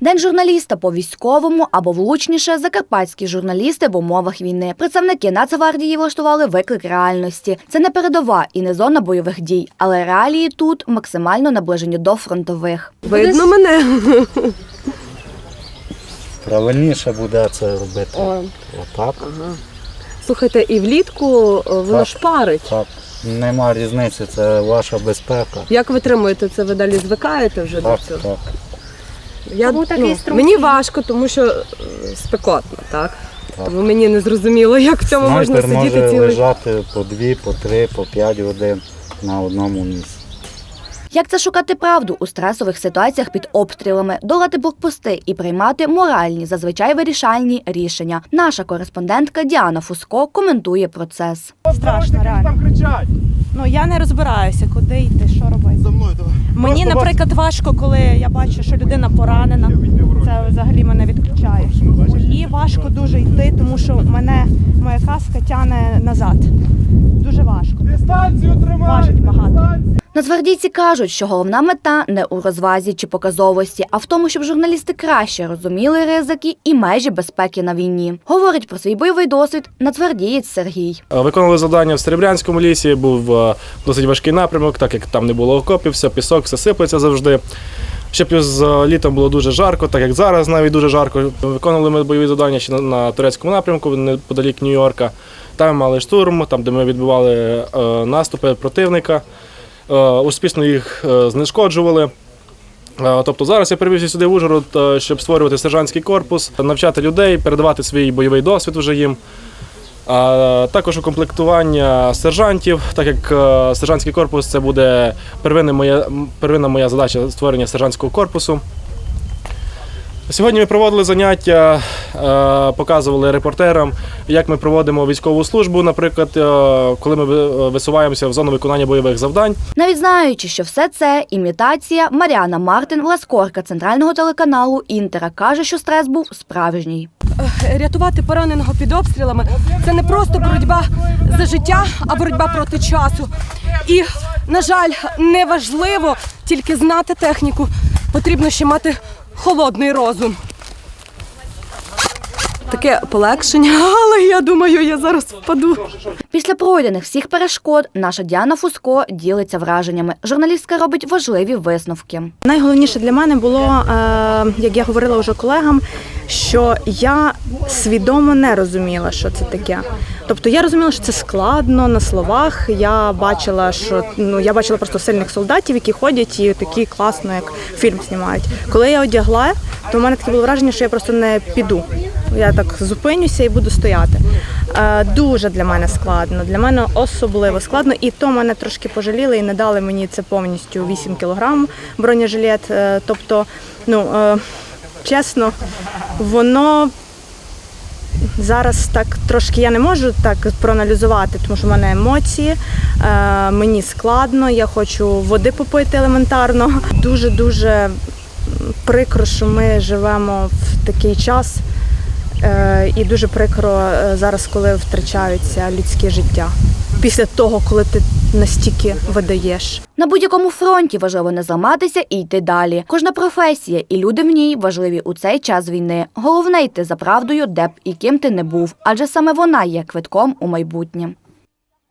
День журналіста по військовому або влучніше закарпатські журналісти в умовах війни. Представники Нацгвардії влаштували виклик реальності. Це не передова і не зона бойових дій, але реалії тут максимально наближені до фронтових. Видно мене. Правильніше буде це робити. О. Отак, Слухайте, і влітку е, воно Так. ж парить. так. Нема різниці, це ваша безпека. Як ви тримуєте це? Ви далі звикаєте вже Так, до цього? так. Я, Тому такий ну, струмки. мені важко, тому що е, спекотно, так? Так. Тому мені не зрозуміло, як в цьому можна Снайпер сидіти може цілий. лежати по дві, по три, по п'ять годин на одному місці. Як це шукати правду у стресових ситуаціях під обстрілами, долати блокпости і приймати моральні, зазвичай вирішальні рішення? Наша кореспондентка Діана Фуско коментує процес. страшно реально. Ну я не розбираюся, куди йти, що робити. За мною давай. Мені, наприклад, важко, коли я бачу, що людина поранена. Це взагалі мене відключає. І важко дуже йти, тому що мене моя каска тяне назад. Дуже важко. Дистанцію тримай! Важить багато. Нацгвардійці кажуть, що головна мета не у розвазі чи показовості, а в тому, щоб журналісти краще розуміли ризики і межі безпеки на війні. Говорить про свій бойовий досвід нацгвардієць Сергій. Е, Виконували завдання в Серебрянському лісі, був е, досить важкий напрямок, так як там не було окопів, все пісок, все сиплеться завжди. Ще плюс е, літом було дуже жарко, так як зараз навіть дуже жарко. Виконували ми бойові завдання ще на, турецькому напрямку, неподалік Нью-Йорка. Там мали штурм, там, де ми відбивали наступи противника, успішно їх е, знешкоджували. Е, Тобто зараз я привівся сюди в Ужгород, е, щоб створювати сержантський корпус, навчати людей, передавати свій бойовий досвід вже їм. А також укомплектування сержантів, так як е, сержантський корпус це буде первинна моя, первинна моя задача створення сержантського корпусу. Сьогодні ми проводили заняття, е, показували репортерам, як ми проводимо військову службу, наприклад, е, коли ми висуваємося в зону виконання бойових завдань. Навіть знаючи, що все це імітація, Маріана Мартин, власкорка центрального телеканалу Інтера, каже, що стрес був справжній. рятувати пораненого під обстрілами це не просто боротьба за життя, а боротьба проти часу. І, на жаль, не важливо тільки знати техніку, потрібно ще мати холодний розум. Таке полегшення, але я думаю, я зараз впаду. Після пройдених всіх перешкод наша Діана Фуско ділиться враженнями. Журналістка робить важливі висновки. Найголовніше для мене було, е, як я говорила вже колегам, що я свідомо не розуміла, що це таке. Тобто я розуміла, що це складно на словах. Я бачила, що ну я бачила просто сильних солдатів, які ходять і такі класно, як фільм знімають. Коли я одягла, то в мене таке було враження, що я просто не піду. Я так зупинюся і буду стояти. Е, Дуже для мене складно. Для мене особливо складно, і то мене трошки пожаліли і не дали мені це повністю 8 кілограм бронежилет. Е, Тобто, ну е, чесно, воно зараз так трошки я не можу так проаналізувати, тому що в мене емоції, е, мені складно, я хочу води попити елементарно. Дуже дуже прикро, що ми живемо в такий час. Е, І дуже прикро е, зараз, коли втрачаються людське життя. Після того, коли ти настільки видаєш. На будь-якому фронті важливо не зламатися і йти далі. Кожна професія і люди в ній важливі у цей час війни. Головне йти за правдою, де б і ким ти не був, адже саме вона є квитком у майбутнє.